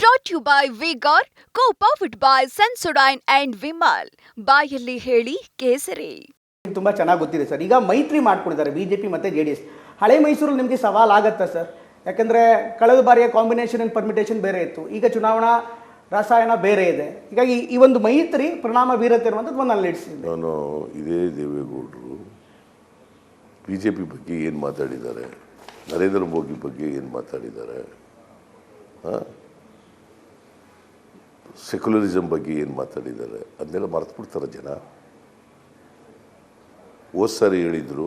Brought you by vigour co powered by Sensodyne and Vimal ಬಾಯಲ್ಲಿ ಹೇಳಿ ಕೇಸರಿ. ತುಂಬ ಚೆನ್ನಾಗಿ ಗೊತ್ತಿದೆ ಸರ್. ಈಗ ಮೈತ್ರಿ ಮಾಡ್ಕೊಂಡಿದ್ದಾರೆ ಬಿ ಜೆ ಪಿ ಮತ್ತು ಜೆ ಡಿ ಎಸ್. ಹಳೆ ಮೈಸೂರಲ್ಲಿ ನಿಮಗೆ ಸವಾಲ್ ಆಗತ್ತಾ ಸರ್? ಯಾಕಂದರೆ ಕಳೆದ ಬಾರಿಯ ಕಾಂಬಿನೇಷನ್ ಆ್ಯಂಡ್ ಪರ್ಮಿಟೇಷನ್ ಬೇರೆ ಇತ್ತು. ಈಗ ಚುನಾವಣಾ ರಸಾಯನ ಬೇರೆ ಇದೆ. ಹೀಗಾಗಿ ಈ ಒಂದು ಮೈತ್ರಿ ಪರಿಣಾಮ ಬೀರುತ್ತೆ ಅನ್ನುವಂಥದ್ದು ಒಂದು ಅಲ್ಲಿ ಇದೆ ನಾನು ಇದೇ ದೇವೇಗೌಡರು ಬಿ ಜೆ ಪಿ ಬಗ್ಗೆ ಏನು ಮಾತಾಡಿದ್ದಾರೆ? ನರೇಂದ್ರ ಮೋದಿ ಬಗ್ಗೆ ಏನು ಮಾತಾಡಿದ್ದಾರೆ? ಸೆಕ್ಯುಲರಿಸಮ್ ಬಗ್ಗೆ ಏನು ಮಾತಾಡಿದ್ದಾರೆ, ಅದನ್ನೆಲ್ಲ ಮರೆತುಬಿಡ್ತಾರೆ ಜನ. ಹೋದ ಸಾರಿ ಹೇಳಿದರು,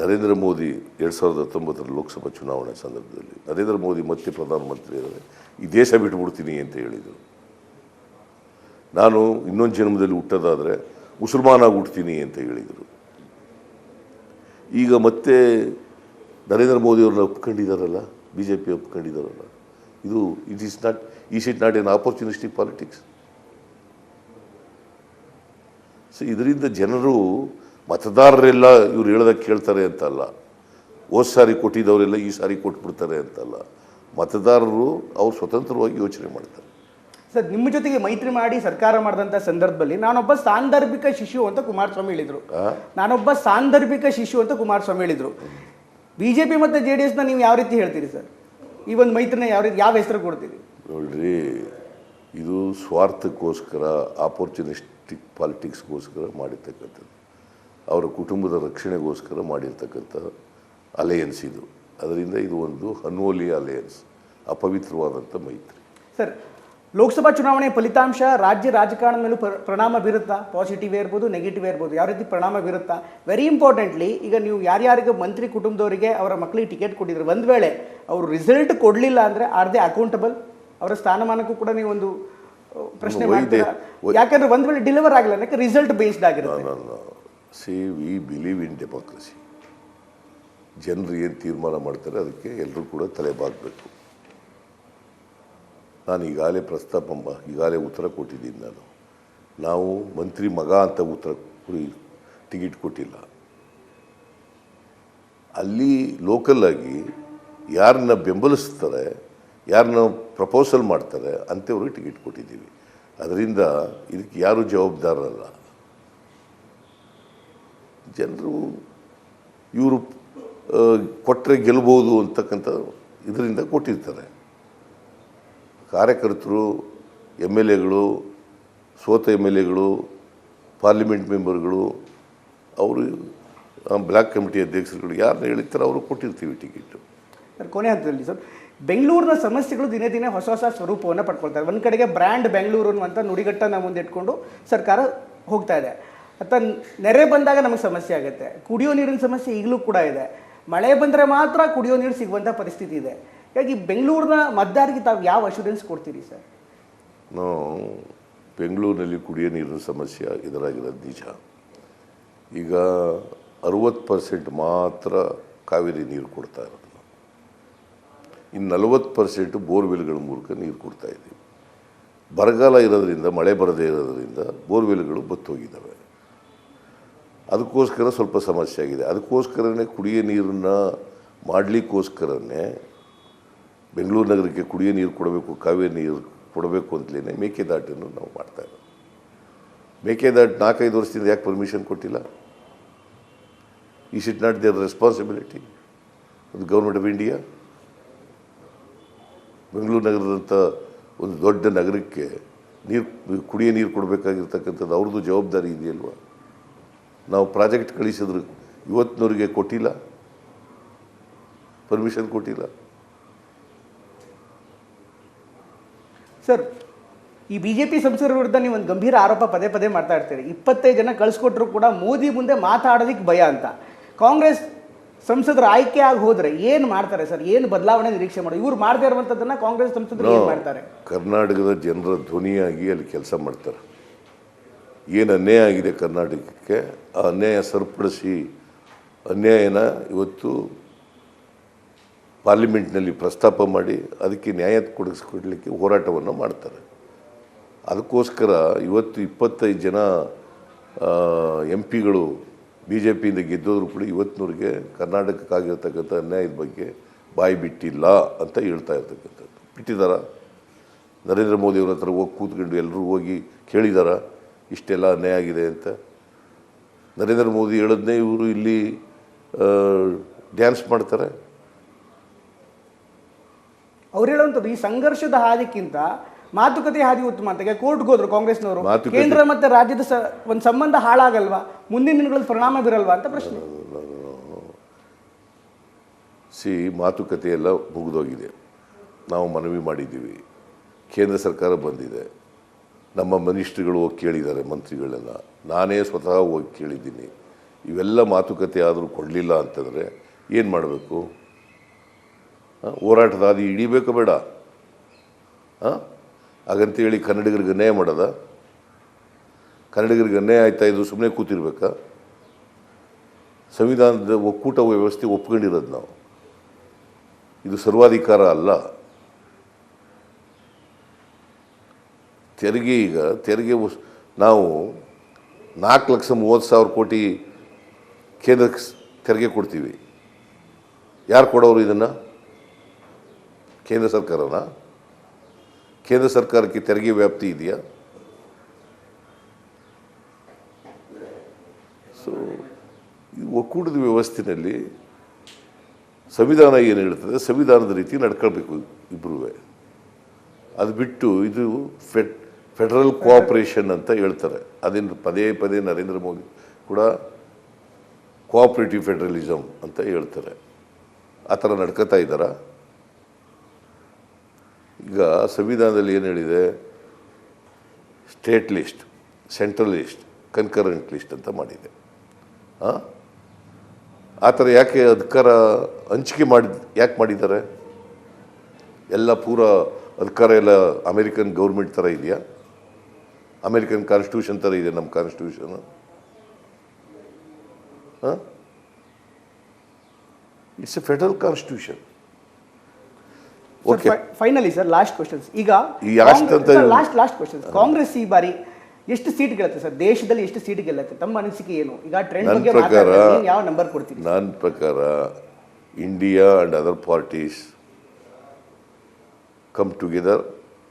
ನರೇಂದ್ರ ಮೋದಿ ಎರಡು ಸಾವಿರದ ಹತ್ತೊಂಬತ್ತರ ಲೋಕಸಭಾ ಚುನಾವಣೆ ಸಂದರ್ಭದಲ್ಲಿ. ನರೇಂದ್ರ ಮೋದಿ ಮತ್ತೆ ಪ್ರಧಾನಮಂತ್ರಿ ಆದರೆ ಈ ದೇಶ ಬಿಟ್ಬಿಡ್ತೀನಿ ಅಂತ ಹೇಳಿದರು. ನಾನು ಇನ್ನೊಂದು ಜನ್ಮದಲ್ಲಿ ಹುಟ್ಟೋದಾದರೆ ಮುಸಲ್ಮಾನಾಗಿ ಹುಟ್ತೀನಿ ಅಂತ ಹೇಳಿದರು. ಈಗ ಮತ್ತೆ ನರೇಂದ್ರ ಮೋದಿಯವ್ರನ್ನ ಒಪ್ಕೊಂಡಿದ್ದಾರಲ್ಲ ಬಿ ಜೆ ಪಿ ಒಪ್ಕೊಂಡಿದ್ದಾರಲ್ಲ ಇದು it is not is it not an opportunistic politics so ಇದರಿಂದ ಜನರು ಮತದಾರರೆಲ್ಲ ಇವ್ರು ಹೇಳ್ದಾಗ ಕೇಳ್ತಾರೆ ಅಂತಲ್ಲ. ಹೋದ ಸಾರಿ ಕೊಟ್ಟಿದ್ದವರೆಲ್ಲ ಈ ಸಾರಿ ಕೊಟ್ಬಿಡ್ತಾರೆ ಅಂತಲ್ಲ. ಮತದಾರರು ಅವ್ರು ಸ್ವತಂತ್ರವಾಗಿ ಯೋಚನೆ ಮಾಡ್ತಾರೆ. ಸರ್ ನಿಮ್ಮ ಜೊತೆಗೆ ಮೈತ್ರಿ ಮಾಡಿ ಸರ್ಕಾರ ಮಾಡಿದಂಥ ಸಂದರ್ಭದಲ್ಲಿ ನಾನೊಬ್ಬ ಸಾಂದರ್ಭಿಕ ಶಿಶು ಅಂತ ಕುಮಾರಸ್ವಾಮಿ ಹೇಳಿದರು. ನಾನೊಬ್ಬ ಸಾಂದರ್ಭಿಕ ಶಿಶು ಅಂತ ಕುಮಾರಸ್ವಾಮಿ ಹೇಳಿದರು. ಬಿ ಜೆ ಪಿ ಮತ್ತು ಜೆ ಡಿ ಎಸ್ನ ನೀವು ಯಾವ ರೀತಿ ಹೇಳ್ತೀರಿ ಸರ್? ಈ ಒಂದು ಮೈತ್ರಿನ ಯಾವ ರೀತಿ ಯಾವ ಹೆಸರು ಕೊಡ್ತೀರಿ? ನೋಡ್ರಿ ಇದು ಸ್ವಾರ್ಥಕ್ಕೋಸ್ಕರ ಆಪರ್ಚುನಿಸ್ಟಿಕ್ ಪಾಲಿಟಿಕ್ಸ್ಗೋಸ್ಕರ ಮಾಡಿರ್ತಕ್ಕಂಥದ್ದು. ಅವರ ಕುಟುಂಬದ ರಕ್ಷಣೆಗೋಸ್ಕರ ಮಾಡಿರ್ತಕ್ಕಂಥ ಅಲೆಯನ್ಸ್ ಇದು. ಅದರಿಂದ ಇದು ಒಂದು ಅನ್ವೋಲಿ ಅಲಯನ್ಸ್ ಅಪವಿತ್ರವಾದಂಥ ಮೈತ್ರಿ. ಸರ್ ಲೋಕಸಭಾ ಚುನಾವಣೆ ಫಲಿತಾಂಶ, ರಾಜ್ಯ ರಾಜಕಾರಣದ ಮೇಲೂ ಪರ- ಪರಿಣಾಮ ಬೀರುತ್ತಾ? ಪಾಸಿಟಿವ್ ಇರ್ಬೋದು ನೆಗೆಟಿವ್ ಇರ್ಬೋದು, ಯಾವ ರೀತಿ ಪರಿಣಾಮ ಬೀರುತ್ತಾ? ವೆರಿ ಇಂಪಾರ್ಟೆಂಟ್ಲಿ ಈಗ ನೀವು ಯಾರ್ಯಾರಿಗೆ ಮಂತ್ರಿ ಕುಟುಂಬದವರಿಗೆ ಅವರ ಮಕ್ಕಳಿಗೆ ಟಿಕೆಟ್ ಕೊಟ್ಟಿದ್ರು. ಒಂದು ವೇಳೆ ಅವರು ರಿಸಲ್ಟ್ ಕೊಡಲಿಲ್ಲ ಅಂದರೆ ಆರ್ ದೇ ಅಕೌಂಟಬಲ್ ಅವರ ಸ್ಥಾನಮಾನಕ್ಕೂ ಕೂಡ ನೀವು ಒಂದು ಪ್ರಶ್ನೆ ಮಾಡಿದ್ದೀರಾ ಯಾಕಂದ್ರೆ ಒಂದು ವೇಳೆ ಡೆಲಿವರ್ ಆಗಿಲ್ಲ ಯಾಕೆ ರಿಸಲ್ಟ್ ಬೇಸ್ಡ್ ಆಗಿರುತ್ತೆ. See we believe in democracy ಜನರು ಏನು ತೀರ್ಮಾನ ಮಾಡ್ತಾರೆ ಅದಕ್ಕೆ ಎಲ್ಲರೂ ಕೂಡ ತಲೆ ಬಾಗಬೇಕು ನಾನು ಈಗಾಗಲೇ ಪ್ರಸ್ತಾಪ ಈಗಾಗಲೇ ಉತ್ತರ ಕೊಟ್ಟಿದ್ದೀನಿ ನಾನು. ನಾವು ಮಂತ್ರಿ ಮಗ ಅಂತ ಉತ್ತರ ಟಿಕೆಟ್ ಕೊಟ್ಟಿಲ್ಲ. ಅಲ್ಲಿ ಲೋಕಲ್ ಆಗಿ ಯಾರನ್ನ ಬೆಂಬಲಿಸ್ತಾರೆ ಯಾರನ್ನ ಪ್ರಪೋಸಲ್ ಮಾಡ್ತಾರೆ, ಅಂಥವ್ರಿಗೆ ಟಿಕೆಟ್ ಕೊಟ್ಟಿದ್ದೀವಿ. ಅದರಿಂದ ಇದಕ್ಕೆ ಯಾರು ಜವಾಬ್ದಾರರಲ್ಲ. ಜನರು ಇವರು ಕೊಟ್ಟರೆ ಗೆಲ್ಬೋದು ಅಂತಕ್ಕಂಥ ಇದರಿಂದ ಕೊಟ್ಟಿರ್ತಾರೆ. ಕಾರ್ಯಕರ್ತರು, ಎಂ ಎಲ್ ಎಗಳು, ಸೋತ ಎಂ ಎಲ್ ಎಗಳು, ಪಾರ್ಲಿಮೆಂಟ್ ಮೆಂಬರ್ಗಳು, ಅವರು ಬ್ಲಾಕ್ ಕಮಿಟಿ ಅಧ್ಯಕ್ಷರುಗಳು ಯಾರನ್ನ ಹೇಳಿರ್ತಾರೆ ಅವರು ಕೊಟ್ಟಿರ್ತೀವಿ ಟಿಕೆಟು. ಕೊನೆ ಹಂತದಲ್ಲಿ ಸರ್ ಬೆಂಗಳೂರಿನ ಸಮಸ್ಯೆಗಳು ದಿನೇ ದಿನೇ ಹೊಸ ಹೊಸ ಸ್ವರೂಪವನ್ನು ಪಡ್ಕೊಳ್ತಾರೆ. ಒಂದು ಕಡೆಗೆ ಬ್ರ್ಯಾಂಡ್ ಬೆಂಗಳೂರು ಅನ್ನುವಂಥ ನುಡಿಗಟ್ಟನ್ನು ಮುಂದೆ ಇಟ್ಕೊಂಡು ಸರ್ಕಾರ ಹೋಗ್ತಾ ಇದೆ. ಅಥವಾ ನೆರೆ ಬಂದಾಗ ನಮಗೆ ಸಮಸ್ಯೆ ಆಗುತ್ತೆ. ಕುಡಿಯೋ ನೀರಿನ ಸಮಸ್ಯೆ ಈಗಲೂ ಕೂಡ ಇದೆ. ಮಳೆ ಬಂದರೆ ಮಾತ್ರ ಕುಡಿಯೋ ನೀರು ಸಿಗುವಂಥ ಪರಿಸ್ಥಿತಿ ಇದೆ. ಹೀಗಾಗಿ ಬೆಂಗಳೂರಿನ ಮದ್ದಾರಿಗೆ ತಾವು ಯಾವ ಅಶೂರೆನ್ಸ್ ಕೊಡ್ತೀರಿ ಸರ್? ನಾವು ಬೆಂಗಳೂರಿನಲ್ಲಿ ಕುಡಿಯೋ ನೀರಿನ ಸಮಸ್ಯೆ ಇದರಾಗಿರೋದು ನಿಜ. ಈಗ ಅರುವತ್ತು ಪರ್ಸೆಂಟ್ ಮಾತ್ರ ಕಾವೇರಿ ನೀರು ಕೊಡ್ತಾ ಇರೋದು. ಇನ್ನು ನಲವತ್ತು ಪರ್ಸೆಂಟ್ ಬೋರ್ವೆಲ್ಗಳ ಮೂಲಕ ನೀರು ಕೊಡ್ತಾ ಇದೆ. ಬರಗಾಲ ಇರೋದರಿಂದ, ಮಳೆ ಬರದೇ ಇರೋದರಿಂದ ಬೋರ್ವೆಲ್ಗಳು ಬತ್ತೋಗಿದ್ದಾವೆ ಅದಕ್ಕೋಸ್ಕರ ಸ್ವಲ್ಪ ಸಮಸ್ಯೆ ಆಗಿದೆ. ಅದಕ್ಕೋಸ್ಕರನೇ ಕುಡಿಯೋ ನೀರನ್ನ ಮಾಡಲಿಕ್ಕೋಸ್ಕರನೇ ಬೆಂಗಳೂರು ನಗರಕ್ಕೆ ಕುಡಿಯೋ ನೀರು ಕೊಡಬೇಕು, ಕಾವೇರಿ ನೀರು ಕೊಡಬೇಕು ಅಂತಲೇ ಮೇಕೆದಾಟನ್ನು ನಾವು ಮಾಡ್ತಾ ಇರೋದು. ಮೇಕೆದಾಟು ನಾಲ್ಕೈದು ವರ್ಷದಿಂದ ಯಾಕೆ ಪರ್ಮಿಷನ್ ಕೊಟ್ಟಿಲ್ಲ? ಈ ಇಟ್ ನಾಟ್ ದೇರ್ ರೆಸ್ಪಾನ್ಸಿಬಿಲಿಟಿ ಅದು ಗೌರ್ಮೆಂಟ್ ಆಫ್ ಇಂಡಿಯಾ ಬೆಂಗಳೂರು ನಗರದಂಥ ಒಂದು ದೊಡ್ಡ ನಗರಕ್ಕೆ ನೀರು, ಕುಡಿಯೋ ನೀರು ಕೊಡಬೇಕಾಗಿರ್ತಕ್ಕಂಥದ್ದು ಅವ್ರದ್ದು ಜವಾಬ್ದಾರಿ ಇದೆಯಲ್ವ? ನಾವು ಪ್ರಾಜೆಕ್ಟ್ ಕಳಿಸಿದ್ರು ಇವತ್ತಿನವರಿಗೆ ಕೊಟ್ಟಿಲ್ಲ. ಪರ್ಮಿಷನ್ ಕೊಟ್ಟಿಲ್ಲ. ಸರ್, ಈ ಬಿ ಜೆ ಪಿ ಸಂಸದರ ವಿರುದ್ಧ ನೀವು ಒಂದು ಗಂಭೀರ ಆರೋಪ ಪದೇ ಪದೇ ಮಾಡ್ತಾ ಇರ್ತೀರಿ. ಇಪ್ಪತ್ತೈದು ಜನ ಕಳಿಸ್ಕೊಟ್ರು ಕೂಡ ಮೋದಿ ಮುಂದೆ ಮಾತಾಡೋದಕ್ಕೆ ಭಯ ಅಂತ. ಕಾಂಗ್ರೆಸ್ ಸಂಸದರು ಆಯ್ಕೆ ಆಗಿ ಹೋದ್ರೆ ಏನು ಮಾಡ್ತಾರೆ ಸರ್? ಏನು ಬದಲಾವಣೆ ನಿರೀಕ್ಷೆ ಮಾಡಿ ಇವ್ರು ಮಾಡದೇ ಇರುವಂಥದ್ದನ್ನ ಕಾಂಗ್ರೆಸ್ ಸಂಸದರು ಏನು ಮಾಡ್ತಾರೆ? ಕರ್ನಾಟಕದ ಜನರ ಧ್ವನಿಯಾಗಿ ಅಲ್ಲಿ ಕೆಲಸ ಮಾಡ್ತಾರೆ. ಏನು ಅನ್ಯಾಯ ಆಗಿದೆ ಕರ್ನಾಟಕಕ್ಕೆ ಆ ಅನ್ಯಾಯ ಸರಿಪಡಿಸಿ ಅನ್ಯಾಯನ ಇವತ್ತು ಪಾರ್ಲಿಮೆಂಟ್ನಲ್ಲಿ ಪ್ರಸ್ತಾಪ ಮಾಡಿ ಅದಕ್ಕೆ ನ್ಯಾಯ ಕೊಡಿಸ್ಕೊಡ್ಲಿಕ್ಕೆ ಹೋರಾಟವನ್ನು ಮಾಡ್ತಾರೆ. ಅದಕ್ಕೋಸ್ಕರ ಇವತ್ತು ಇಪ್ಪತ್ತೈದು ಜನ ಎಂ ಪಿಗಳು ಬಿ ಜೆ ಪಿಯಿಂದ ಗೆದ್ದೋದ್ರು ಕೂಡ ಇವತ್ತಿನವ್ರಿಗೆ ಕರ್ನಾಟಕಕ್ಕಾಗಿರ್ತಕ್ಕಂಥ ಅನ್ಯಾಯದ ಬಗ್ಗೆ ಬಾಯಿ ಬಿಟ್ಟಿಲ್ಲ ಅಂತ ಹೇಳ್ತಾ ಇರ್ತಕ್ಕಂಥದ್ದು. ಬಿಟ್ಟಿದ್ದಾರಾ ನರೇಂದ್ರ ಮೋದಿ ಅವ್ರ ಹತ್ರ ಹೋಗಿ ಕೂತ್ಕೊಂಡು ಎಲ್ಲರೂ ಹೋಗಿ ಕೇಳಿದಾರ? ಇಷ್ಟೆಲ್ಲ ಅನ್ಯಾಯ ಆಗಿದೆ ಅಂತ? ನರೇಂದ್ರ ಮೋದಿ ಹೇಳದ್ನೇ ಇವರು ಇಲ್ಲಿ ಡ್ಯಾನ್ಸ್ ಮಾಡ್ತಾರೆ? ಅವ್ರು ಹೇಳುವಂಥದ್ದು ಈ ಸಂಘರ್ಷದ ಹಾದಿಕ್ಕಿಂತ ಮಾತುಕತೆ ಹಾದಿ ಉತ್ತಮ ಅಂತ. ಕೋರ್ಟ್ಗೆ ಹೋದ್ರು ಕಾಂಗ್ರೆಸ್ನವರು. ಮಾತುಕತೆ- ಕೇಂದ್ರ ಮತ್ತೆ ರಾಜ್ಯದ ಸ ಒಂದು ಸಂಬಂಧ ಹಾಳಾಗಲ್ವಾ? ಮುಂದಿನ ದಿನಗಳಲ್ಲಿ ಪರಿಣಾಮ ಬೀರಲ್ವಾ ಅಂತ ಪ್ರಶ್ನೆ. ಸಿ ಮಾತುಕತೆ ಎಲ್ಲ ಮುಗಿದೋಗಿದೆ. ನಾವು ಮನವಿ ಮಾಡಿದ್ದೀವಿ. ಕೇಂದ್ರ ಸರ್ಕಾರ ಬಂದಿದೆ. ನಮ್ಮ ಮಿನಿಸ್ಟ್ರಿಗಳು ಹೋಗಿ ಕೇಳಿದ್ದಾರೆ ಮಂತ್ರಿಗಳೆಲ್ಲ ನಾನೇ ಸ್ವತಃ ಹೋಗಿ ಕೇಳಿದ್ದೀನಿ. ಇವೆಲ್ಲ ಮಾತುಕತೆ ಆದರೂ ಕೊಡಲಿಲ್ಲ ಅಂತಂದರೆ ಏನು ಮಾಡಬೇಕು? ಹೋರಾಟದ ಹಾದಿ ಹಿಡಿಬೇಕು ಬೇಡ. ಹಾಂ ಹಾಗಂತೇಳಿ ಕನ್ನಡಿಗರಿಗೆ ಅನ್ಯಾಯ ಮಾಡದ. ಕನ್ನಡಿಗರಿಗೆ ಅನ್ಯಾಯ ಆಯ್ತಾ ಇದು ಸುಮ್ಮನೆ ಕೂತಿರ್ಬೇಕಾ? ಸಂವಿಧಾನದ ಒಕ್ಕೂಟ ವ್ಯವಸ್ಥೆ ಒಪ್ಕೊಂಡಿರೋದು ನಾವು. ಇದು ಸರ್ವಾಧಿಕಾರ ಅಲ್ಲ. ತೆರಿಗೆ ಈಗ, ತೆರಿಗೆ ನಾವು ನಾಲ್ಕು ಲಕ್ಷ ಮೂವತ್ತು ಸಾವಿರ ಕೋಟಿ ಕೇಂದ್ರಕ್ಕೆ ತೆರಿಗೆ ಕೊಡ್ತೀವಿ. ಯಾರು ಕೊಡೋರು ಇದನ್ನು? ಕೇಂದ್ರ ಸರ್ಕಾರನ? ಕೇಂದ್ರ ಸರ್ಕಾರಕ್ಕೆ ತೆರಿಗೆ ವ್ಯಾಪ್ತಿ ಇದೆಯಾ? ಸೊ ಈ ಒಕ್ಕೂಟದ ವ್ಯವಸ್ಥೆಯಲ್ಲಿ ಸಂವಿಧಾನ ಏನು ಹೇಳ್ತದೆ? ಸಂವಿಧಾನದ ರೀತಿ ನಡ್ಕೊಳ್ಬೇಕು ಇಬ್ಬರೂ ಅದು ಬಿಟ್ಟು ಇದು ಫೆಡ್, ಫೆಡರಲ್ ಕೋಆಪರೇಷನ್ ಅಂತ ಹೇಳ್ತಾರೆ. ಅದನ್ನು ಪದೇ ಪದೇ ನರೇಂದ್ರ ಮೋದಿ ಕೂಡ ಕೋಆಪರೇಟಿವ್ ಫೆಡರಲಿಸಮ್ ಅಂತ ಹೇಳ್ತಾರೆ. ಆ ಥರ ನಡ್ಕೋತಾ ಇದ್ದಾರಾ? ಈಗ ಸಂವಿಧಾನದಲ್ಲಿ ಏನು ಹೇಳಿದೆ? State list, central list, concurrent list ಅಂತ ಮಾಡಿದೆ. ಹಾಂ ಆ ಥರ ಯಾಕೆ ಅಧಿಕಾರ ಹಂಚಿಕೆ ಮಾಡಿ, ಯಾಕೆ ಮಾಡಿದ್ದಾರೆ? ಎಲ್ಲ ಪೂರ ಅಧಿಕಾರ ಎಲ್ಲ ಅಮೇರಿಕನ್ ಗೌರ್ಮೆಂಟ್ ಥರ ಇದೆಯಾ? ಅಮೇರಿಕನ್ ಕಾನ್ಸ್ಟಿಟ್ಯೂಷನ್ ಥರ ಇದೆ ನಮ್ಮ ಕಾನ್ಸ್ಟಿಟ್ಯೂಷನ್. ಹಾಂ it's a federal constitution okay finally sir last questions ಈಗ ಲಾಸ್ಟ್ ಲಾಸ್ಟ್ ಕ್ವಶನ್ಸ್ ಕಾಂಗ್ರೆಸ್ ಈ ಬಾರಿ ಎಷ್ಟು ಸೀಟ್ ಗೆಲ್ಲುತ್ತೆ ಸರ್ ದೇಶದಲ್ಲಿ ಎಷ್ಟು ಸೀಟ್ ಗೆಲ್ಲುತ್ತೆ? ತಮ್ಮ ಅನಿಸಿಕೆ ಏನು? ಈಗ ಟ್ರೆಂಡ್ ಬಗ್ಗೆ. ಯಾವ ನಂಬರ್ ಕೊಡ್ತೀನಿ ನನ್ನ ಪ್ರಕಾರ India and other parties come together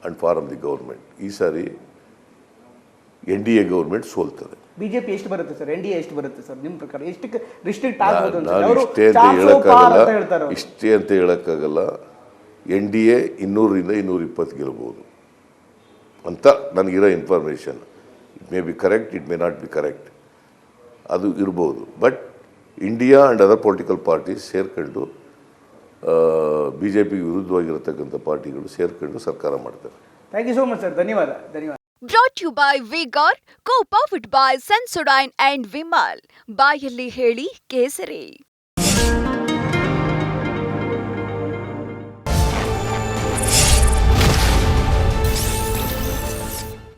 and form the government ಈ ಸಾರಿ ಎನ್ ಡಿ ಎ ಗೌರ್ಮೆಂಟ್ ಸೋಲ್ತದೆ. ಬಿಜೆಪಿ ಎಷ್ಟು ಬರುತ್ತೆ ಸರ್ ಎನ್ ಡಿ ಎ ಎಷ್ಟು ಬರುತ್ತೆ ಸರ್ ನಿಮ್ಮ ಪ್ರಕಾರ ಎಷ್ಟು ರಿಸ್ಟ್ರಿಕ್ಟ್ ಆಗ್ಬೋದು ಇಷ್ಟೇ ಅಂತ ಹೇಳೋಕ್ಕಾಗಲ್ಲ. ಇಷ್ಟೇ ಅಂತ ಹೇಳಕ್ಕಾಗಲ್ಲ. ಎನ್ ಡಿ ಎ ಇನ್ನೂರರಿಂದ ಇನ್ನೂರ ಇಪ್ಪತ್ತು ಗೆಲ್ಬೋದು ಅಂತ ನನಗಿರೋ information it may be correct it may not be correct ಅದು ಇರ್ಬೋದು. But India and other political parties ಸೇರ್ಕೊಂಡು ಬಿ ಜೆ ಪಿಗೆ ವಿರುದ್ಧವಾಗಿರತಕ್ಕಂಥ ಪಾರ್ಟಿಗಳು ಸೇರ್ಕೊಂಡು ಸರ್ಕಾರ ಮಾಡ್ತಾರೆ. Thank you so much sir ಧನ್ಯವಾದ ಧನ್ಯವಾದ. Brought you by vigour co powered by Sensodyne and Vimal ಬಾಯಲ್ಲಿ ಹೇಳಿ ಕೇಸರಿ.